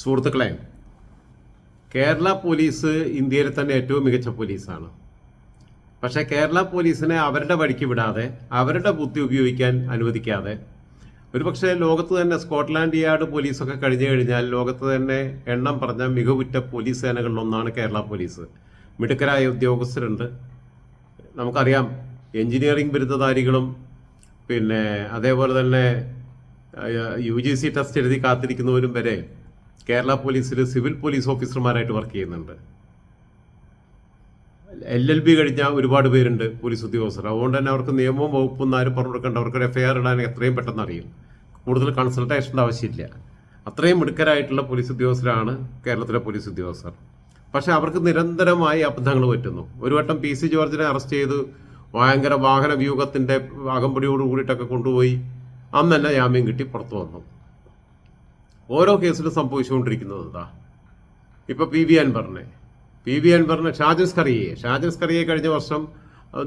സുഹൃത്തുക്കളെ കേരള പോലീസ് ഇന്ത്യയിലെ തന്നെ ഏറ്റവും മികച്ച പോലീസാണ്. പക്ഷേ കേരള പോലീസിനെ അവരുടെ വഴിക്ക് വിടാതെ അവരുടെ ബുദ്ധി ഉപയോഗിക്കാൻ അനുവദിക്കാതെ ഒരുപക്ഷെ ലോകത്ത് തന്നെ സ്കോട്ട്ലാൻഡ് യാർഡ് പോലീസൊക്കെ കഴിഞ്ഞു കഴിഞ്ഞാൽ ലോകത്ത് തന്നെ എണ്ണം പറഞ്ഞ മികവുറ്റ പോലീസ് സേനകളിലൊന്നാണ് കേരള പോലീസ്. മിടുക്കരായ ഉദ്യോഗസ്ഥരുണ്ട്. നമുക്കറിയാം എഞ്ചിനീയറിംഗ് ബിരുദധാരികളും പിന്നെ അതേപോലെ തന്നെ യു ജി സി ടെസ്റ്റ് എഴുതി കാത്തിരിക്കുന്നവരും വരെ കേരള പോലീസിൽ സിവിൽ പോലീസ് ഓഫീസർമാരായിട്ട് വർക്ക് ചെയ്യുന്നുണ്ട്. എൽ എൽ ബി കഴിഞ്ഞ ഒരുപാട് പേരുണ്ട് പോലീസ് ഉദ്യോഗസ്ഥർ. അതുകൊണ്ട് തന്നെ അവർക്ക് നിയമവും വകുപ്പും ആരും പറഞ്ഞു കൊടുക്കേണ്ട അവർക്ക് എഫ് ഐ ആർ ഇടാൻ എത്രയും പെട്ടെന്ന് അറിയും കൂടുതൽ കൺസൾട്ടേഷന്റെ ആവശ്യമില്ല. അത്രയും മിടുക്കരായിട്ടുള്ള പോലീസ് ഉദ്യോഗസ്ഥരാണ് കേരളത്തിലെ പോലീസ് ഉദ്യോഗസ്ഥർ. പക്ഷേ അവർക്ക് നിരന്തരമായി അബദ്ധങ്ങൾ പറ്റുന്നു. ഒരു വട്ടം പി സി ജോർജിനെ അറസ്റ്റ് ചെയ്ത് ഭയങ്കര വാഹന വ്യൂഹത്തിന്റെ അകമ്പടിയോട് കൂടിയിട്ടൊക്കെ കൊണ്ടുപോയി. അന്ന് തന്നെ ജാമ്യം കിട്ടി പുറത്തു വന്നു. ഓരോ കേസിലും സംഭവിച്ചുകൊണ്ടിരിക്കുന്നത് എന്താ? ഇപ്പൊ പി വി അൻവറിനെ. പി വി അൻവറിനെ ഷാജൻസ് കറിയെ ഷാജൻസ് കറിയെ കഴിഞ്ഞ വർഷം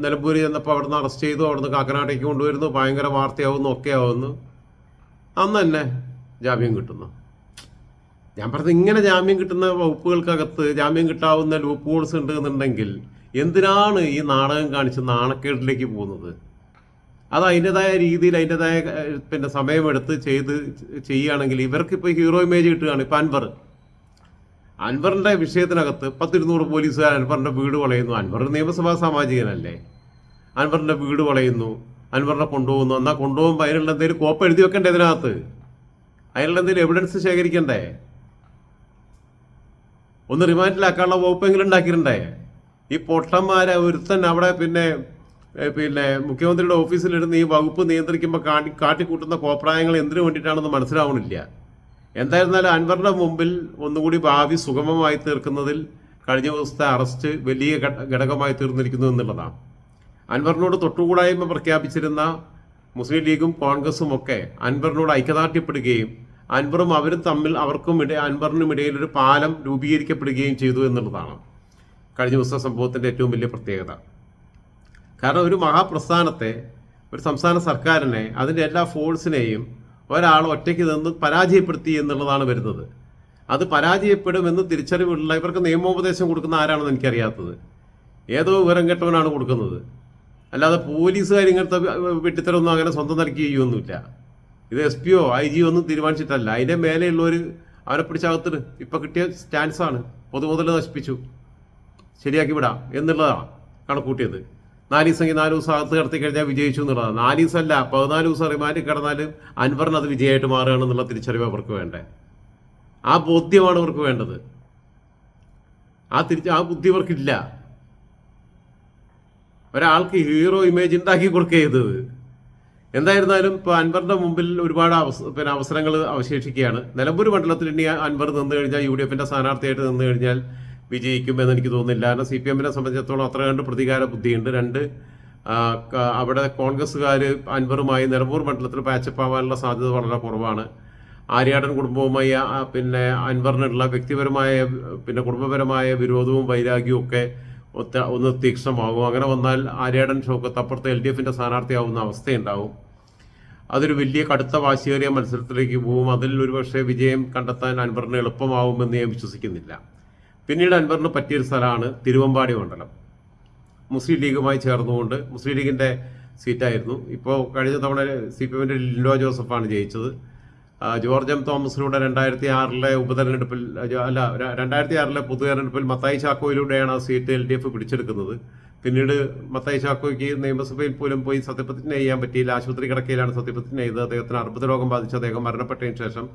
നിലമ്പൂരിൽ ചെന്നപ്പോൾ അവിടുന്ന് അറസ്റ്റ് ചെയ്തു അവിടുന്ന് കാക്കനാട്ടേക്ക് കൊണ്ടുവരുന്നു ഭയങ്കര വാർത്തയാവുന്നു ഒക്കെ ആവുന്നു അന്ന് തന്നെ ജാമ്യം കിട്ടുന്നു. ഞാൻ പറഞ്ഞത് ഇങ്ങനെ ജാമ്യം കിട്ടുന്ന വകുപ്പുകൾക്കകത്ത് ജാമ്യം കിട്ടാവുന്ന ലൂപ്പ് ഹോൾസ് ഉണ്ട് എന്നുണ്ടെങ്കിൽ എന്തിനാണ് ഈ നാടകം കാണിച്ച് നാണക്കേടിലേക്ക് പോകുന്നത്? അത് അതിന്റെതായ രീതിയിൽ അതിന്റെതായ പിന്നെ സമയമെടുത്ത് ചെയ്ത് ചെയ്യുകയാണെങ്കിൽ ഇവർക്കിപ്പോൾ ഹീറോ ഇമേജ് കിട്ടുകയാണ് ഇപ്പം അൻവർ. അൻവറിന്റെ വിഷയത്തിനകത്ത് പത്തിരുന്നൂറ് പോലീസുകാർ അൻവറിന്റെ വീട് വളയുന്നു. അൻവർ നിയമസഭാ സാമാജികനല്ലേ? അൻവറിന്റെ വീട് വളയുന്നു. അൻവറിനെ കൊണ്ടുപോകുന്നു. എന്നാൽ കൊണ്ടുപോകുമ്പോൾ അതിനുള്ള എന്തെങ്കിലും കോപ്പ് എഴുതി വെക്കണ്ടേ ഇതിനകത്ത്? അതിനുള്ള എന്തെങ്കിലും എവിഡൻസ് ശേഖരിക്കണ്ടേ? ഒന്ന് റിമാൻഡിലാക്കാനുള്ള വകുപ്പെങ്കിലും ഉണ്ടാക്കിയിട്ടുണ്ടേ? ഈ പൊട്ടന്മാരെ ഒരുത്തൻ അവിടെ പിന്നെ പിന്നെ മുഖ്യമന്ത്രിയുടെ ഓഫീസിലിരുന്ന് ഈ വകുപ്പ് നിയന്ത്രിക്കുമ്പോൾ കാട്ടി കാട്ടിക്കൂട്ടുന്ന കോപ്രായങ്ങൾ എന്തിനു വേണ്ടിയിട്ടാണെന്ന് മനസ്സിലാവണില്ല. എന്തായിരുന്നാലും അൻവറിന്റെ മുമ്പിൽ ഒന്നുകൂടി ഭാവി സുഗമമായി തീർക്കുന്നതിൽ കഴിഞ്ഞ ദിവസത്തെ അറസ്റ്റ് വലിയ ഘട- ഘടകമായി തീർന്നിരിക്കുന്നു എന്നുള്ളതാണ്. അൻവറിനോട് തൊട്ടുകൂടായ്മ പ്രഖ്യാപിച്ചിരുന്ന മുസ്ലിം ലീഗും കോൺഗ്രസും ഒക്കെ അൻവറിനോട് ഐക്യദാർഢ്യപ്പെടുകയും അൻവറും അവരും തമ്മിൽ അവർക്കും ഇട അൻവറിനും ഇടയിൽ ഒരു പാലം രൂപീകരിക്കപ്പെടുകയും ചെയ്തു എന്നുള്ളതാണ് കഴിഞ്ഞ ദിവസത്തെ സംഭവത്തിന്റെ ഏറ്റവും വലിയ പ്രത്യേകത. കാരണം ഒരു മഹാപ്രസ്ഥാനത്തെ ഒരു സംസ്ഥാന സർക്കാരിനെ അതിന്റെ എല്ലാ ഫോഴ്സിനെയും ഒരാൾ ഒറ്റയ്ക്ക് നിന്ന് പരാജയപ്പെടുത്തി എന്നുള്ളതാണ് വരുന്നത്. അത് പരാജയപ്പെടുമെന്ന് തിരിച്ചറിവുള്ള ഇവർക്ക് നിയമോപദേശം കൊടുക്കുന്ന ആരാണെന്ന് എനിക്കറിയാത്തത്. ഏതോ വിവരം കെട്ടവനാണ് കൊടുക്കുന്നത്. അല്ലാതെ പോലീസുകാർ ഇങ്ങനത്തെ വെട്ടിത്തരമൊന്നും അങ്ങനെ സ്വന്തം നിലയ്ക്ക് ചെയ്യുമൊന്നുമില്ല ഇത് എസ് പിയോ ഐ ജിയോ ഒന്നും തീരുമാനിച്ചിട്ടല്ല. അതിന്റെ മേലെയുള്ളവർ അവനെ പിടിച്ചകത്തിട്ട് ഇപ്പം കിട്ടിയ ചാൻസാണ് പൊതുമുതൽ നശിപ്പിച്ചു. ശരിയാക്കി വിടാം എന്നുള്ളതാണ് കണക്കൂട്ടിയത് നാല് ദിവസം നാല് ദിവസം അകത്ത് കിടത്തി കഴിഞ്ഞാൽ വിജയിച്ചു എന്നുള്ളതാണ്. നാല് ദിവസം അല്ല പതിനാല് ദിവസം റിമാൻഡിൽ കിടന്നാലും അൻവറിന് അത് വിജയമായിട്ട് മാറുകയാണെന്നുള്ള തിരിച്ചറിവ് അവർക്ക് വേണ്ടേ? ആ ബോധ്യമാണ് അവർക്ക് വേണ്ടത്. ആ തിരിച്ച് ആ ബുദ്ധി അവർക്കില്ല. ഒരാൾക്ക് ഹീറോ ഇമേജ് ഉണ്ടാക്കി കൊടുക്കുക ചെയ്തത്. എന്തായിരുന്നാലും ഇപ്പോൾ അൻവറിന്റെ മുമ്പിൽ ഒരുപാട് പിന്നെ അവസരങ്ങൾ അവശേഷിക്കുകയാണ്. നിലമ്പൂർ മണ്ഡലത്തിൽ ഇനി അൻവർ നിന്ന് കഴിഞ്ഞാൽ യു ഡി എഫിന്റെ സ്ഥാനാർത്ഥിയായിട്ട് നിന്ന് കഴിഞ്ഞാൽ വിജയിക്കുമെന്ന് എനിക്ക് തോന്നുന്നില്ല. കാരണം സി പി എമ്മിനെ സംബന്ധിച്ചിടത്തോളം അത്ര കണ്ട് പ്രതികാര ബുദ്ധിയുണ്ട്. രണ്ട് അവിടെ കോൺഗ്രസ്സുകാർ അൻവറുമായി നിലമ്പൂർ മണ്ഡലത്തിൽ പാച്ചപ്പ് ആവാനുള്ള സാധ്യത വളരെ കുറവാണ്. ആര്യാടൻ കുടുംബവുമായി പിന്നെ അൻവറിനുള്ള വ്യക്തിപരമായ പിന്നെ കുടുംബപരമായ വിരോധവും വൈരാഗ്യവും ഒക്കെ ഒന്ന് തീക്ഷ്ണമാകും. അങ്ങനെ വന്നാൽ ആര്യാടൻ ഷോക്കത്ത് അപ്പുറത്തെ എൽ ഡി എഫിന്റെ സ്ഥാനാർത്ഥിയാവുന്ന അവസ്ഥയുണ്ടാവും. അതൊരു വലിയ കടുത്ത വാശിയേറിയ മത്സരത്തിലേക്ക് പോകും. അതിൽ ഒരുപക്ഷെ വിജയം കണ്ടെത്താൻ അൻവറിന് എളുപ്പമാവുമെന്ന് ഞാൻ വിശ്വസിക്കുന്നില്ല. പിന്നീട് അൻവറിന് പറ്റിയൊരു സ്ഥലമാണ് തിരുവമ്പാടി മണ്ഡലം. മുസ്ലിം ലീഗുമായി ചേർന്നുകൊണ്ട് മുസ്ലിം ലീഗിന്റെ സീറ്റായിരുന്നു. ഇപ്പോൾ കഴിഞ്ഞ തവണ സി പി എമ്മിന്റെ ലിൻഡോ ജോസഫാണ് ജയിച്ചത്. ജോർജ് എം തോമസിലൂടെ രണ്ടായിരത്തി ആറിലെ ഉപതെരഞ്ഞെടുപ്പിൽ അല്ല രണ്ടായിരത്തി ആറിലെ പൊതുതെരഞ്ഞെടുപ്പിൽ മത്തായി ചാക്കോയിലൂടെയാണ് ആ സീറ്റ് എൽ ഡി എഫ് പിടിച്ചെടുക്കുന്നത്. പിന്നീട് മത്തായി ചാക്കോയ്ക്ക് നിയമസഭയിൽ പോലും പോയി സത്യപ്രതിജ്ഞ ചെയ്യാൻ പറ്റിയില്ല. ആശുപത്രി കിടക്കയിലാണ് സത്യപ്രതിജ്ഞ ചെയ്തത്. അദ്ദേഹത്തിന് അർബുദ രോഗം ബാധിച്ച് അദ്ദേഹം മരണപ്പെട്ടതിന് ശേഷം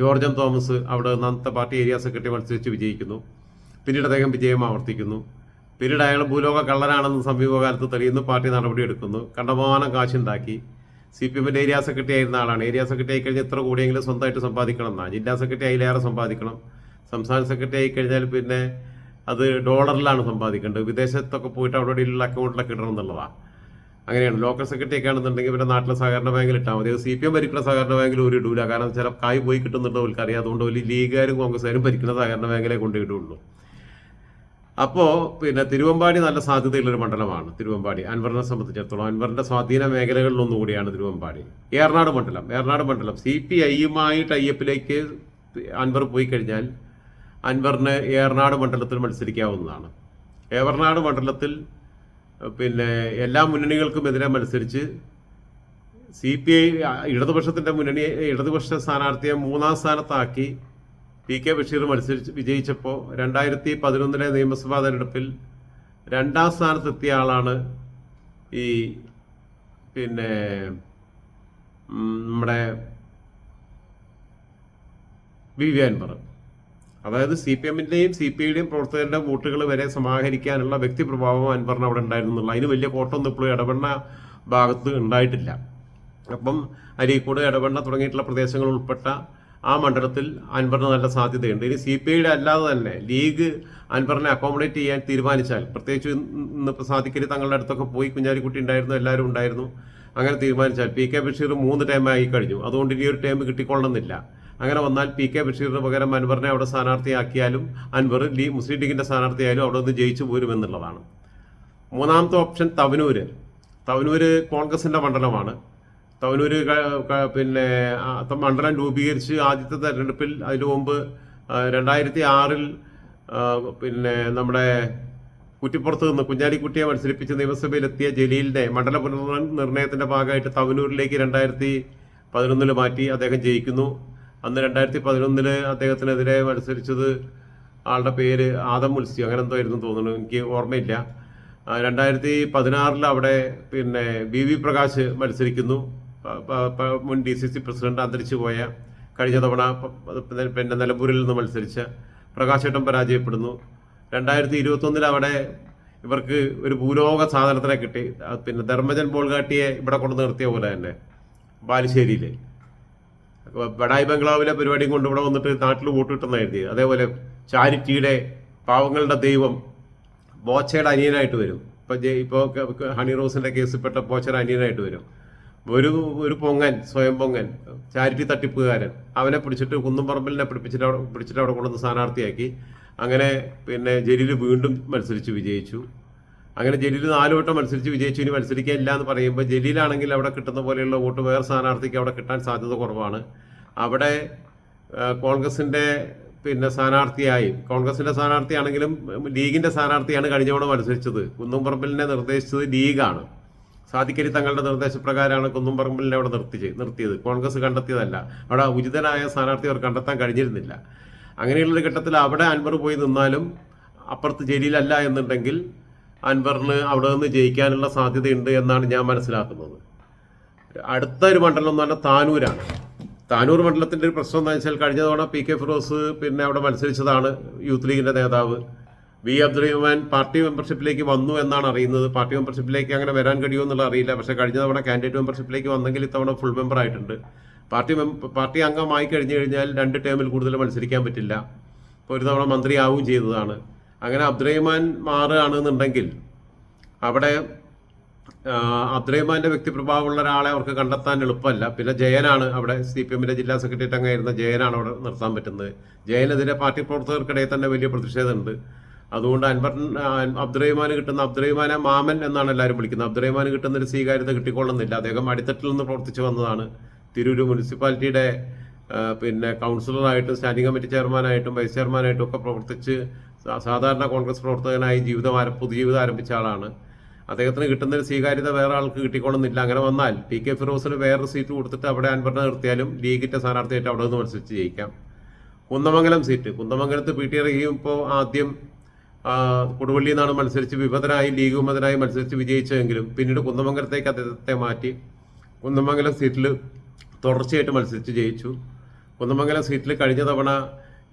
ജോർജ് എം തോമസ് അവിടെ അന്നത്തെ പാർട്ടി ഏരിയ സെക്രട്ടറി മത്സരിച്ച് വിജയിക്കുന്നു. പിന്നീട് അദ്ദേഹം വിജയം ആവർത്തിക്കുന്നു. പിന്നീട് അയാൾ ഭൂലോക കള്ളനാണെന്ന് സമീപകാലത്ത് തെളിയുന്നു പാർട്ടി നടപടിയെടുക്കുന്നു. കണ്ടമാനം കാശുണ്ടാക്കി. സി പി എമ്മിന്റെ ഏരിയ സെക്രട്ടറി ആയിരുന്ന ആളാണ്. ഏരിയ സെക്രട്ടറി ആയി കഴിഞ്ഞാൽ ഇത്ര കൂടിയെങ്കിലും സ്വന്തമായിട്ട് സമ്പാദിക്കണം എന്നാണ്. ജില്ലാ സെക്രട്ടറി അതിലേറെ സമ്പാദിക്കണം. സംസ്ഥാന സെക്രട്ടറി ആയി കഴിഞ്ഞാൽ പിന്നെ അത് ഡോളറിലാണ് സമ്പാദിക്കേണ്ടത്. വിദേശത്തൊക്കെ പോയിട്ട് അവിടെ ഇവിടെയുള്ള അക്കൗണ്ടിലൊക്കെ ഇടണം എന്നുള്ളതാണ്. അങ്ങനെയാണ്. ലോക്കൽ സെക്രട്ടറി ഒക്കെ ആണെന്നുണ്ടെങ്കിൽ പിന്നെ നാട്ടിലെ സഹകരണ ബാങ്കിൽ ഇട്ടാൽ മതി. സി പി എം ഭരിക്കുന്ന സഹകരണ ബാങ്കിൽ ഒരു ഇടൂല. കാരണം ചില കായ് പോയി കിട്ടുന്നുണ്ടോ അവർക്ക് അതുകൊണ്ട് വലിയ ലീഗുകാരും കോൺഗ്രസ്സുകാരും ഭരിക്കുന്ന സഹകരണ ബാങ്കിലേ കൊണ്ടിടുള്ളൂ അപ്പോൾ പിന്നെ തിരുവമ്പാടി നല്ല സാധ്യതയുള്ളൊരു മണ്ഡലമാണ് തിരുവമ്പാടി. അൻവറിനെ സംബന്ധിച്ചിടത്തോളം അൻവറിന്റെ സ്വാധീന മേഖലകളിലൊന്നും കൂടിയാണ് തിരുവമ്പാടി. ഏറനാട് മണ്ഡലം ഏറനാട് മണ്ഡലം. സി പി ഐയുമായിട്ട് ഐ എഫിലേക്ക് അൻവർ പോയി കഴിഞ്ഞാൽ അൻവറിന് ഏറനാട് മണ്ഡലത്തിൽ മത്സരിക്കാവുന്നതാണ്. ഏറനാട് മണ്ഡലത്തിൽ പിന്നെ എല്ലാ മുന്നണികൾക്കും എതിരെ മത്സരിച്ച് സി പി ഐ ഇടതുപക്ഷത്തിന്റെ മുന്നണി ഇടതുപക്ഷ സ്ഥാനാർത്ഥിയെ മൂന്നാം സ്ഥാനത്താക്കി പി കെ ബഷീർ മത്സരിച്ച് വിജയിച്ചപ്പോൾ രണ്ടായിരത്തി പതിനൊന്നിലെ നിയമസഭാ തെരഞ്ഞെടുപ്പിൽ രണ്ടാം സ്ഥാനത്തെത്തിയ ആളാണ് ഈ പിന്നെ നമ്മുടെ വി വി അൻവർ അതായത് സി പി എമ്മിന്റെയും സി പി ഐയുടെയും പ്രവർത്തകരുടെ വോട്ടുകൾ വരെ സമാഹരിക്കാനുള്ള വ്യക്തി പ്രഭാവം അൻവറിന് അവിടെ ഉണ്ടായിരുന്നുള്ള അതിന് വലിയ കോട്ടൊന്നും ഇപ്പോഴും ഇടപെടുന്ന ഭാഗത്ത് ഉണ്ടായിട്ടില്ല. അപ്പം അരീക്കോട് ഇടവണ്ണ തുടങ്ങിയിട്ടുള്ള പ്രദേശങ്ങൾ ഉൾപ്പെട്ട ആ മണ്ഡലത്തിൽ അൻവറിന് നല്ല സാധ്യതയുണ്ട്. ഇനി സി പി ഐയുടെ അല്ലാതെ തന്നെ ലീഗ് അൻവറിനെ അക്കോമഡേറ്റ് ചെയ്യാൻ തീരുമാനിച്ചാൽ പ്രത്യേകിച്ച് ഇന്നിപ്പോൾ സാധിക്കരി തങ്ങളുടെ അടുത്തൊക്കെ പോയി കുഞ്ഞാലിക്കുട്ടി ഉണ്ടായിരുന്നു എല്ലാവരും ഉണ്ടായിരുന്നു. അങ്ങനെ തീരുമാനിച്ചാൽ പി കെ ബഷീർ മൂന്ന് ടൈം ടൈമായി കഴിഞ്ഞു. അതുകൊണ്ട് ഇനി ഒരു ടൈം കിട്ടിക്കൊള്ളണമെന്നില്ല. അങ്ങനെ വന്നാൽ പി കെ ബഷീറിന് പകരം അൻവറിനെ അവിടെ സ്ഥാനാർത്ഥിയാക്കിയാലും അൻവർ ലീ മുസ്ലിം ലീഗിന്റെ സ്ഥാനാർത്ഥിയായാലും അവിടെ നിന്ന് ജയിച്ചു പോരുമെന്നുള്ളതാണ്. മൂന്നാമത്തെ ഓപ്ഷൻ തവനൂര്. തവനൂര് കോൺഗ്രസിന്റെ മണ്ഡലമാണ്. ക- പിന്നെ മണ്ഡലം രൂപീകരിച്ച് ആദ്യത്തെ തെരഞ്ഞെടുപ്പിൽ അതിനു മുമ്പ് രണ്ടായിരത്തി ആറിൽ പിന്നെ നമ്മുടെ കുറ്റിപ്പുറത്ത് നിന്ന് കുഞ്ഞാലിക്കുട്ടിയെ മത്സരിപ്പിച്ച് നിയമസഭയിലെത്തിയ ജലീലിനെ മണ്ഡല പുനർനിർണയത്തിന്റെ ഭാഗമായിട്ട് തവനൂരിലേക്ക് രണ്ടായിരത്തി പതിനൊന്നിൽ മാറ്റി അദ്ദേഹം ജയിക്കുന്നു. അന്ന് രണ്ടായിരത്തി പതിനൊന്നിൽ അദ്ദേഹത്തിനെതിരെ മത്സരിച്ചത് ആളുടെ പേര് ആദം മുൽസി. അങ്ങനെ എന്തോ ആയിരുന്നു തോന്നുന്നു. എനിക്ക് ഓർമ്മയില്ല. രണ്ടായിരത്തി പതിനാറിൽ അവിടെ പിന്നെ ബി വി പ്രകാശ് മത്സരിക്കുന്നു. മുൻ ഡി സി സി പ്രസിഡന്റ് അന്തരിച്ചു പോയ കഴിഞ്ഞ തവണ പിന്നെ നിലമ്പൂരിൽ നിന്ന് മത്സരിച്ച പ്രകാശേട്ടൻ പരാജയപ്പെടുന്നു. രണ്ടായിരത്തി ഇരുപത്തൊന്നിൽ അവിടെ ഇവർക്ക് ഒരു ഭൂലോക സാധനത്തിനെ കിട്ടി. പിന്നെ ധർമ്മജൻ ബോൾഗാട്ടിയെ ഇവിടെ കൊണ്ട് നിർത്തിയ പോലെ തന്നെ ബാലുശ്ശേരിയിൽ ബഡായി ബംഗ്ലാവിലെ പരിപാടിയും കൊണ്ട് ഇവിടെ വന്നിട്ട് നാട്ടിൽ വോട്ട് കിട്ടുന്നതായിരുന്നു അതേപോലെ ചാരിറ്റിയുടെ പാവങ്ങളുടെ ദൈവം ബോച്ചയുടെ അനിയനായിട്ട് വരും. ഇപ്പൊ ജെ- ഇപ്പൊ ക- ക- ഹണി റോസിന്റെ കേസിൽപ്പെട്ട ബോച്ചയുടെ അനിയനായിട്ട് വരും. ഒരു ഒരു പൊങ്ങൻ സ്വയം പൊങ്ങൻ ചാരിറ്റി തട്ടിപ്പുകാരൻ. അവനെ പിടിച്ചിട്ട് കുന്നുംപറമ്പിലിനെ പിടിപ്പിച്ചിട്ട് അവിടെ പിടിച്ചിട്ട് അവിടെ കൊണ്ടുവന്ന് സ്ഥാനാർത്ഥിയാക്കി. അങ്ങനെ പിന്നെ ജലീൽ വീണ്ടും മത്സരിച്ച് വിജയിച്ചു. അങ്ങനെ ജലീൽ നാല് വട്ടം മത്സരിച്ച് വിജയിച്ചു. ഇനി മത്സരിക്കാനില്ല എന്ന് പറയുമ്പോൾ ജലീലാണെങ്കിൽ അവിടെ കിട്ടുന്ന പോലെയുള്ള വോട്ട് വേറെ സ്ഥാനാർത്ഥിക്ക് അവിടെ കിട്ടാൻ സാധ്യത കുറവാണ്. അവിടെ കോൺഗ്രസിന്റെ പിന്നെ സ്ഥാനാർത്ഥിയായി. കോൺഗ്രസിന്റെ സ്ഥാനാർത്ഥിയാണെങ്കിലും ലീഗിന്റെ സ്ഥാനാർത്ഥിയാണ് കഴിഞ്ഞ തവണ മത്സരിച്ചത്. കുന്നുംപറമ്പിലിനെ നിർദ്ദേശിച്ചത് ലീഗാണ്. സാധിക്കരി തങ്ങളുടെ നിർദ്ദേശപ്രകാരമാണ് കുന്നുംപറമ്പിലിനെ അവിടെ നിർത്തി നിർത്തിയത്. കോൺഗ്രസ് കണ്ടെത്തിയതല്ല. അവിടെ ഉചിതനായ സ്ഥാനാർത്ഥി അവർ കണ്ടെത്താൻ കഴിഞ്ഞിരുന്നില്ല. അങ്ങനെയുള്ളൊരു ഘട്ടത്തിൽ അവിടെ അൻവർ പോയി നിന്നാലും അപ്പുറത്ത് ജയിലിലല്ല എന്നുണ്ടെങ്കിൽ അൻവറിന് അവിടെ നിന്ന് ജയിക്കാനുള്ള സാധ്യതയുണ്ട് എന്നാണ് ഞാൻ മനസ്സിലാക്കുന്നത്. അടുത്ത ഒരു മണ്ഡലം എന്ന് പറഞ്ഞാൽ താനൂരാണ്. താനൂർ മണ്ഡലത്തിന്റെ ഒരു പ്രശ്നം എന്താ വെച്ചാൽ കഴിഞ്ഞ തവണ പി കെ ഫിറോസ് പിന്നെ അവിടെ മത്സരിച്ചതാണ് യൂത്ത് ലീഗിന്റെ നേതാവ്. വി അബ്ദുറഹ്മാൻ പാർട്ടി മെമ്പർഷിപ്പിലേക്ക് വന്നു എന്നാണ് അറിയുന്നത്. പാർട്ടി മെമ്പർഷിപ്പിലേക്ക് അങ്ങനെ വരാൻ കഴിയുമോ എന്നുള്ള അറിയില്ല. പക്ഷേ കഴിഞ്ഞ തവണ കാൻഡിഡേറ്റ് മെമ്പർഷിപ്പിലേക്ക് വന്നെങ്കിൽ ഇത്തവണ ഫുൾ മെമ്പർ ആയിട്ടുണ്ട്. പാർട്ടി പാർട്ടി അംഗമായി കഴിഞ്ഞു കഴിഞ്ഞാൽ രണ്ട് ടേമിൽ കൂടുതൽ മത്സരിക്കാൻ പറ്റില്ല. ഇപ്പോൾ ഒരു തവണ മന്ത്രിയാവുകയും ചെയ്തതാണ്. അങ്ങനെ അബ്ദുറഹ്മാൻ മാറുകയാണെന്നുണ്ടെങ്കിൽ അവിടെ അബ്ദുറഹ്മാന്റെ വ്യക്തിപ്രഭാവമുള്ള ഒരാളെ അവർക്ക് കണ്ടെത്താൻ എളുപ്പമല്ല. പിന്നെ ജയനാണ് അവിടെ സി പി എമ്മിന്റെ ജില്ലാ സെക്രട്ടേറിയറ്റ് അംഗമായിരുന്ന ജയനാണ് അവിടെ നിർത്താൻ പറ്റുന്നത്. ജയനെതിരെ പാർട്ടി പ്രവർത്തകർക്കിടയിൽ തന്നെ വലിയ പ്രതിഷേധമുണ്ട്. അതുകൊണ്ട് അൻവർ അബ്ദുറഹിമാന് കിട്ടുന്ന അബ്ദുറഹിമാനെ മാമൻ എന്നാണ് എല്ലാവരും വിളിക്കുന്നത്. അബ്ദുറഹിമാന് കിട്ടുന്ന ഒരു സ്വീകാര്യത കിട്ടിക്കൊള്ളുന്നില്ല. അദ്ദേഹം അടിത്തട്ടിൽ നിന്ന് പ്രവർത്തിച്ചു വന്നതാണ്. തിരൂർ മുനിസിപ്പാലിറ്റിയുടെ പിന്നെ കൗൺസിലറായിട്ടും സ്റ്റാൻഡിംഗ് കമ്മിറ്റി ചെയർമാനായിട്ടും വൈസ് ചെയർമാനായിട്ടും ഒക്കെ പ്രവർത്തിച്ച് സാധാരണ കോൺഗ്രസ് പ്രവർത്തകനായി ജീവിതം പുതുജീവിതം ആരംഭിച്ച ആളാണ്. അദ്ദേഹത്തിന് കിട്ടുന്ന ഒരു സ്വീകാര്യത വേറെ ആൾക്ക് കിട്ടിക്കൊള്ളുന്നില്ല. അങ്ങനെ വന്നാൽ പി കെ ഫിറോസിന് വേറൊരു സീറ്റ് കൊടുത്തിട്ട് അവിടെ അൻപറിനെ നിർത്തിയാലും ലീഗിന്റെ സ്ഥാനാർത്ഥിയായിട്ട് അവിടെ നിന്ന് മത്സരിച്ച് ജയിക്കാം. കുന്നമംഗലം സീറ്റ്. കുന്നമംഗലത്ത് പി ടി റഹീം ഇപ്പോൾ ആദ്യം കൊടുവള്ളിയിൽ നിന്നാണ് മത്സരിച്ച് വിമതനായി ലീഗ് വിമതനായി മത്സരിച്ച് വിജയിച്ചതെങ്കിലും പിന്നീട് കുന്ദമംഗലത്തേക്ക് അദ്ദേഹത്തെ മാറ്റി. കുന്ദമംഗലം സീറ്റിൽ തുടർച്ചയായിട്ട് മത്സരിച്ച് ജയിച്ചു. കുന്ദമംഗലം സീറ്റിൽ കഴിഞ്ഞ തവണ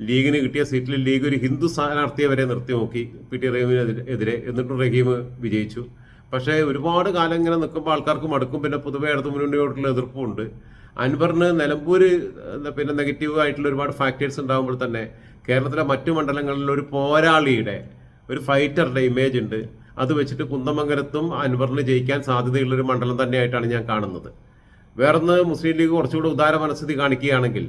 ലീഗിന് കിട്ടിയ സീറ്റിൽ ലീഗ് ഒരു ഹിന്ദു സ്ഥാനാർത്ഥിയെ വരെ നിർത്തി നോക്കി പി ടി റഹീമിനെതിരെ. എന്നിട്ടും റഹീം വിജയിച്ചു. പക്ഷേ ഒരുപാട് കാലം ഇങ്ങനെ നിൽക്കുമ്പോൾ ആൾക്കാർക്ക് മടുക്കും. പിന്നെ പൊതുവെ ഇടതു മുന്നോട്ടുള്ള എതിർപ്പുണ്ട് അൻവറിന് നിലമ്പൂർ പിന്നെ നെഗറ്റീവ് ആയിട്ടുള്ള ഒരുപാട് ഫാക്ടേഴ്സ് ഉണ്ടാകുമ്പോൾ തന്നെ കേരളത്തിലെ മറ്റു മണ്ഡലങ്ങളിൽ ഒരു പോരാളിയുടെ ഒരു ഫൈറ്ററുടെ ഇമേജ് ഉണ്ട്. അത് വെച്ചിട്ട് കുന്ദമംഗലത്തും അൻവറിന് ജയിക്കാൻ സാധ്യതയുള്ള ഒരു മണ്ഡലം തന്നെയായിട്ടാണ് ഞാൻ കാണുന്നത്. വേറൊന്ന് മുസ്ലിം ലീഗ് കുറച്ചുകൂടെ ഉദാര മനസ്ഥിതി കാണിക്കുകയാണെങ്കിൽ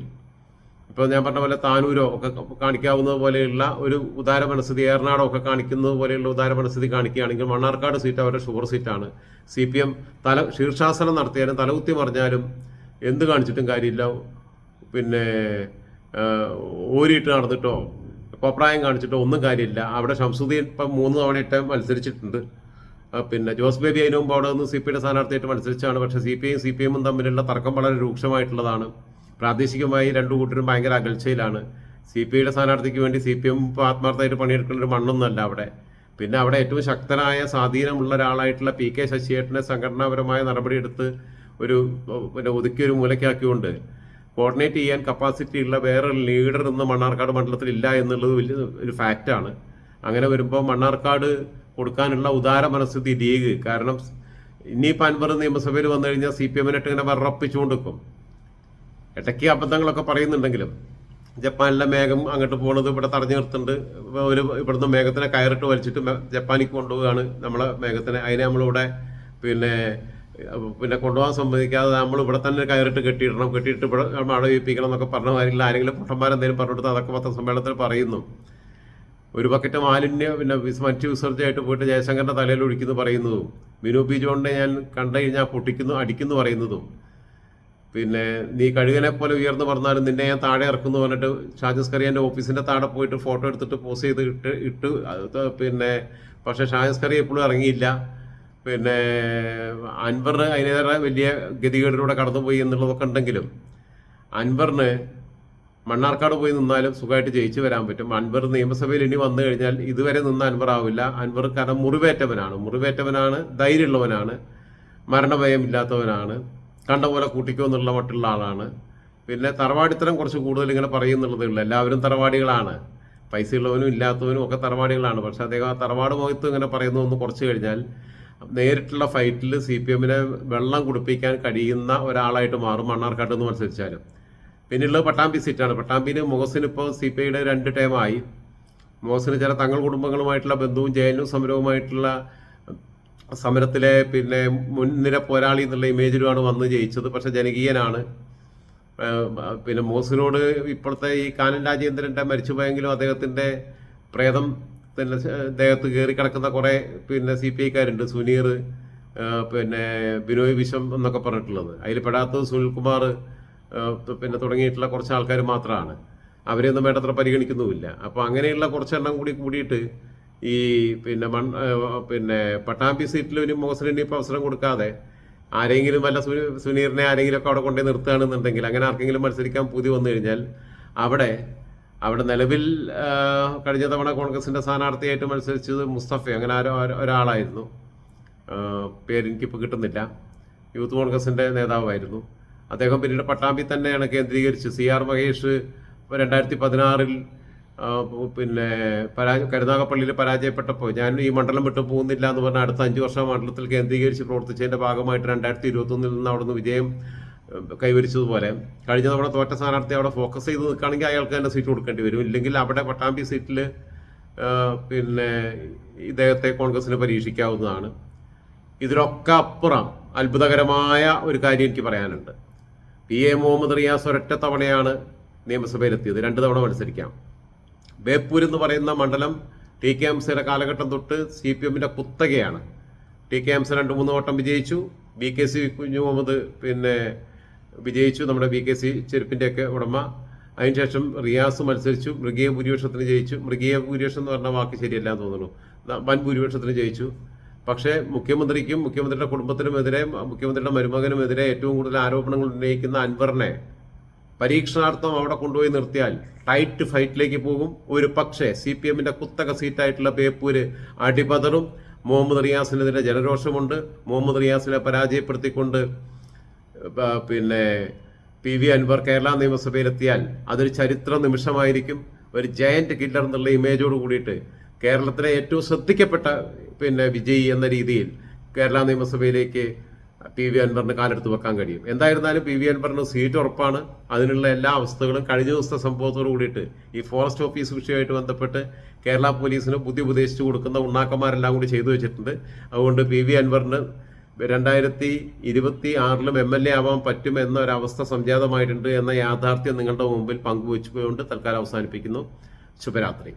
ഇപ്പോൾ ഞാൻ പറഞ്ഞ പോലെ താനൂരോ ഒക്കെ കാണിക്കാവുന്നത് പോലെയുള്ള ഒരു ഉദാര മനസ്ഥിതി ഏറനാടോ ഒക്കെ കാണിക്കുന്നത് പോലെയുള്ള ഉദാര മനസ്ഥിതി കാണിക്കുകയാണെങ്കിൽ മണ്ണാർക്കാട് സീറ്റ് അവരുടെ ഷുഗർ സീറ്റാണ് സി പി എം തല ശീർഷാസനം നടത്തിയാലും തലകുത്തി പറഞ്ഞാലും എന്ത് കാണിച്ചിട്ടും കാര്യമില്ല. പിന്നെ ഓരിയിട്ട് നടന്നിട്ടോ കോപ്രായം കാണിച്ചിട്ട് ഒന്നും കാര്യമില്ല. അവിടെ ഷംസുദ്ദീൻ ഇപ്പം മൂന്ന് തവണയിട്ട് മത്സരിച്ചിട്ടുണ്ട്. പിന്നെ ജോസ് ബേബി അതിനു മുമ്പ് അവിടെ നിന്ന് സി പി ഐയുടെ സ്ഥാനാർത്ഥിയായിട്ട് മത്സരിച്ചാണ് പക്ഷേ സി പി ഐയും സി പി എമ്മും തമ്മിലുള്ള തർക്കം വളരെ രൂക്ഷമായിട്ടുള്ളതാണ്. പ്രാദേശികമായി രണ്ടു കൂട്ടരും ഭയങ്കര അകൽച്ചയിലാണ്. സി പി ഐയുടെ സ്ഥാനാർത്ഥിക്ക് വേണ്ടി സി പി എം ഇപ്പോൾ ആത്മാർത്ഥമായിട്ട് പണിയെടുക്കുന്ന ഒരു മണ്ണൊന്നുമല്ല അവിടെ. പിന്നെ അവിടെ ഏറ്റവും ശക്തനായ സ്വാധീനമുള്ള ഒരാളായിട്ടുള്ള പി കെ ശശിയേട്ടനെ സംഘടനാപരമായ നടപടിയെടുത്ത് ഒരു പിന്നെ ഒതുക്കിയൊരു മൂലക്കാക്കിക്കൊണ്ട് കോർഡിനേറ്റ് ചെയ്യാൻ കപ്പാസിറ്റി ഉള്ള വേറെ ലീഡർ ഇന്ന് മണ്ണാർക്കാട് മണ്ഡലത്തിൽ ഇല്ല എന്നുള്ളത് വലിയ ഒരു ഫാക്റ്റാണ് അങ്ങനെ വരുമ്പോൾ മണ്ണാർക്കാട് കൊടുക്കാനുള്ള ഉദാര മനസ്ഥിതി ലീഗ്. കാരണം ഇനിയിപ്പോൾ അൻവർ നിയമസഭയിൽ വന്നു കഴിഞ്ഞാൽ സി പി എമ്മിനിട്ട് ഇങ്ങനെ വറപ്പിച്ചുകൊണ്ടിരിക്കും. ഇടയ്ക്ക് അബദ്ധങ്ങളൊക്കെ പറയുന്നുണ്ടെങ്കിലും ജപ്പാനിലെ മേഘം അങ്ങോട്ട് പോകുന്നത് ഇവിടെ തടഞ്ഞു നിർത്തുന്നുണ്ട്. ഒരു ഇവിടുന്ന് മേഘത്തിനെ കയറിട്ട് വലിച്ചിട്ട് ജപ്പാനിക്ക് കൊണ്ടുപോവുകയാണ് നമ്മളെ മേഘത്തിനെ. അതിനെ നമ്മളിവിടെ പിന്നെ പിന്നെ കൊണ്ടുപോകാൻ സമ്മതിക്കാതെ നമ്മൾ ഇവിടെ തന്നെ കയറിട്ട് കെട്ടിയിടണം കെട്ടിയിട്ട് ഇവിടെ മഴ പെയ്യിപ്പിക്കണം എന്നൊക്കെ പറഞ്ഞ മാതിരില്ല ആരെങ്കിലും പൊട്ടന്മാരെന്തെങ്കിലും പറഞ്ഞിട്ട് അതൊക്കെ പത്രസമ്മേളനത്തിൽ പറയുന്നു. ഒരു ബക്കറ്റ് മാലിന്യം പിന്നെ മറ്റു വിസർജമായിട്ട് പോയിട്ട് ജയശങ്കറിന്റെ തലയിൽ ഒഴിക്കുന്നു പറയുന്നതും. മിനു പി ജോണിനെ ഞാൻ കണ്ടു കഴിഞ്ഞാൽ പൊട്ടിക്കുന്നു അടിക്കുന്നു പറയുന്നതും. പിന്നെ നീ കഴുകനെ പോലെ ഉയർന്നു പറഞ്ഞാലും നിന്നെ ഞാൻ താഴെ ഇറക്കുന്നു പറഞ്ഞിട്ട് ഷാജസ് കറിയാന്റെ ഓഫീസിന്റെ താഴെ പോയിട്ട് ഫോട്ടോ എടുത്തിട്ട് പോസ്റ്റ് ചെയ്ത് ഇട്ട് ഇട്ട് പിന്നെ പക്ഷേ ഷാജസ് കറി എപ്പോഴും ഇറങ്ങിയില്ല. പിന്നെ അൻവർ അതിനേറെ വലിയ ഗതികേടിലൂടെ കടന്നുപോയി എന്നുള്ളതൊക്കെ ഉണ്ടെങ്കിലും അൻവറിന് മണ്ണാർക്കാട് പോയി നിന്നാലും സുഖമായിട്ട് ജയിച്ചു വരാൻ പറ്റും. അൻവർ നിയമസഭയിൽ ഇനി വന്നു കഴിഞ്ഞാൽ ഇതുവരെ നിന്ന അൻവർ ആവില്ല. അൻവർ കാരണം മുറിവേറ്റവനാണ്. മുറിവേറ്റവനാണ് ധൈര്യമുള്ളവനാണ് മരണഭയമില്ലാത്തവനാണ് കണ്ട പോലെ കൂട്ടിക്കോ എന്നുള്ള മട്ടുള്ള ആളാണ്. പിന്നെ തറവാടിത്തരം കുറച്ച് കൂടുതൽ ഇങ്ങനെ പറയുന്നുള്ളതേ ഉള്ളൂ. എല്ലാവരും തറവാടികളാണ്. പൈസ ഉള്ളവനും ഇല്ലാത്തവനും ഒക്കെ തറവാടികളാണ്. പക്ഷെ അദ്ദേഹം ആ തറവാട് മുഖത്ത് ഇങ്ങനെ പറയുന്ന ഒന്ന് കുറച്ച് കഴിഞ്ഞാൽ നേരിട്ടുള്ള ഫൈറ്റിൽ സി പി എമ്മിനെ വെള്ളം കുടിപ്പിക്കാൻ കഴിയുന്ന ഒരാളായിട്ട് മാറും മണ്ണാർക്കാട്ട് എന്ന് മത്സരിച്ചാലും. പിന്നെയുള്ളത് പട്ടാമ്പി സീറ്റാണ് പട്ടാമ്പിന് മുഹസിന് ഇപ്പോൾ സി പി ഐയുടെ രണ്ട് ടൈമായി മുഹസിന് ചില തങ്ങൾ കുടുംബങ്ങളുമായിട്ടുള്ള ബന്ധവും ജയലും സമരവുമായിട്ടുള്ള സമരത്തിലെ പിന്നെ മുൻനിര പോരാളി എന്നുള്ള ഇമേജിലുമാണ് വന്ന് ജയിച്ചത്. പക്ഷെ ജനകീയനാണ്. പിന്നെ മോസിനോട് ഇപ്പോഴത്തെ ഈ കാനൻ രാജേന്ദ്രന്റെ മരിച്ചുപോയെങ്കിലും അദ്ദേഹത്തിന്റെ പ്രേതം പിന്നെ ദേഹത്ത് കയറി കിടക്കുന്ന കുറെ പിന്നെ സി പി ഐക്കാരുണ്ട്. സുനീർ പിന്നെ ബിനോയ് വിശ്വം എന്നൊക്കെ പറഞ്ഞിട്ടുള്ളത്. അതിൽ പെടാത്തത് സുനിൽകുമാർ പിന്നെ തുടങ്ങിയിട്ടുള്ള കുറച്ച് ആൾക്കാർ മാത്രമാണ് അവരെയൊന്നും വേണ്ടത്ര പരിഗണിക്കുന്നുമില്ല. അപ്പോൾ അങ്ങനെയുള്ള കുറച്ചെണ്ണം കൂടി കൂടിയിട്ട് ഈ പിന്നെ മൺ പിന്നെ പട്ടാമ്പി സീറ്റിൽ ഒരു മോസലിന് ഇപ്പോൾ അവസരം കൊടുക്കാതെ ആരെങ്കിലും വല്ല സുനി സുനീറിനെ ആരെങ്കിലും ഒക്കെ അവിടെ കൊണ്ടുപോയി നിർത്തുകയാണെന്നുണ്ടെങ്കിൽ അങ്ങനെ ആർക്കെങ്കിലും മത്സരിക്കാൻ പുതി വന്നു കഴിഞ്ഞാൽ അവിടെ അവിടെ നിലവിൽ കഴിഞ്ഞ തവണ കോൺഗ്രസിന്റെ സ്ഥാനാർത്ഥിയായിട്ട് മത്സരിച്ചത് മുസ്തഫ. അങ്ങനെ ആരോ ഒരാളായിരുന്നു. പേരെനിക്കിപ്പോൾ കിട്ടുന്നില്ല. യൂത്ത് കോൺഗ്രസിന്റെ നേതാവായിരുന്നു. അദ്ദേഹം പിന്നീട് പട്ടാമ്പി തന്നെയാണ് കേന്ദ്രീകരിച്ച് സി ആർ മഹേഷ് രണ്ടായിരത്തി പതിനാറിൽ പിന്നെ പരാ കരുനാഗപ്പള്ളിയിൽ പരാജയപ്പെട്ടപ്പോൾ ഞാൻ ഈ മണ്ഡലം വിട്ടു പോകുന്നില്ല എന്ന് പറഞ്ഞ അടുത്ത അഞ്ച് വർഷം മണ്ഡലത്തിൽ കേന്ദ്രീകരിച്ച് പ്രവർത്തിച്ചതിന്റെ ഭാഗമായിട്ട് രണ്ടായിരത്തി ഇരുപത്തൊന്നിൽ നിന്ന് അവിടുന്ന് വിജയം കൈവരിച്ചതുപോലെ. കഴിഞ്ഞ തവണ തോറ്റ സ്ഥാനാർത്ഥി അവിടെ ഫോക്കസ് ചെയ്ത് നിൽക്കുകയാണെങ്കിൽ അയാൾക്ക് തന്നെ സീറ്റ് കൊടുക്കേണ്ടി വരും. ഇല്ലെങ്കിൽ അവിടെ പട്ടാമ്പി സീറ്റിൽ പിന്നെ ഇദ്ദേഹത്തെ കോൺഗ്രസിന് പരീക്ഷിക്കാവുന്നതാണ്. ഇതിലൊക്കെ അപ്പുറം അത്ഭുതകരമായ ഒരു കാര്യം എനിക്ക് പറയാനുണ്ട്. പി എ മുഹമ്മദ് റിയാസ് ഒരൊറ്റ തവണയാണ് നിയമസഭയിലെത്തിയത്. രണ്ട് തവണ മത്സരിക്കാം. ബേപ്പൂർ എന്ന് പറയുന്ന മണ്ഡലം ടി കെ എം സിയുടെ കാലഘട്ടം തൊട്ട് സി പി എമ്മിന്റെ കുത്തകയാണ്. ടി കെ എം സി രണ്ട് മൂന്ന് വട്ടം വിജയിച്ചു. ബി കെ സി കുഞ്ഞു മുഹമ്മദ് പിന്നെ വിജയിച്ചു നമ്മുടെ വി കെ സി ചെരുപ്പിന്റെയൊക്കെ ഉടമ. അതിനുശേഷം റിയാസ് മത്സരിച്ചു. മൃഗീയ ഭൂരിപക്ഷത്തിന് ജയിച്ചു. മൃഗീയ ഭൂരിപക്ഷം എന്ന് പറഞ്ഞ വാക്ക് ശരിയല്ല എന്ന് തോന്നുന്നു. വൻ ഭൂരിപക്ഷത്തിന് ജയിച്ചു. പക്ഷേ മുഖ്യമന്ത്രിക്കും മുഖ്യമന്ത്രിയുടെ കുടുംബത്തിനുമെതിരെ മുഖ്യമന്ത്രിയുടെ മരുമകനുമെതിരെ ഏറ്റവും കൂടുതൽ ആരോപണങ്ങൾ ഉന്നയിക്കുന്ന അൻവറിനെ പരീക്ഷണാർത്ഥം അവിടെ കൊണ്ടുപോയി നിർത്തിയാൽ ടൈറ്റ് ഫൈറ്റിലേക്ക് പോകും. ഒരു പക്ഷേ സി പി എമ്മിന്റെ കുത്തക സീറ്റായിട്ടുള്ള ബേപ്പൂര് അടിപതറും. മുഹമ്മദ് റിയാസിനെതിരെ ജനരോഷമുണ്ട് മുഹമ്മദ് റിയാസിനെ പരാജയപ്പെടുത്തിക്കൊണ്ട് പിന്നെ പി വി അൻവർ കേരള നിയമസഭയിലെത്തിയാൽ അതൊരു ചരിത്ര നിമിഷമായിരിക്കും. ഒരു ജയന്റ് കില്ലർ എന്നുള്ള ഇമേജോട് കൂടിയിട്ട് കേരളത്തിലെ ഏറ്റവും ശ്രദ്ധിക്കപ്പെട്ട പിന്നെ വിജയി എന്ന രീതിയിൽ കേരള നിയമസഭയിലേക്ക് പി വി അൻവറിന് കാലെടുത്ത് വെക്കാൻ കഴിയും. എന്തായിരുന്നാലും പി വി അൻവറിന് സീറ്റ് ഉറപ്പാണ്. അതിനുള്ള എല്ലാ അവസ്ഥകളും കഴിഞ്ഞ ദിവസത്തെ സംഭവത്തോട് കൂടിയിട്ട് ഈ ഫോറസ്റ്റ് ഓഫീസ് വിഷയമായിട്ട് ബന്ധപ്പെട്ട് കേരള പോലീസിന് ബുദ്ധി ഉപദേശിച്ചു കൊടുക്കുന്ന ഉണ്ണാക്കന്മാരെല്ലാം കൂടി ചെയ്തു വെച്ചിട്ടുണ്ട്. അതുകൊണ്ട് പി വി അൻവറിന് രണ്ടായിരത്തി ഇരുപത്തി ആറിലും എം എൽ എ ആവാൻ പറ്റും എന്ന ഒരവസ്ഥ സംജാതമായിട്ടുണ്ട് എന്ന യാഥാർത്ഥ്യം നിങ്ങളുടെ മുമ്പിൽ പങ്കുവച്ചുകൊണ്ട് തൽക്കാലം അവസാനിപ്പിക്കുന്നു. ശുഭരാത്രി.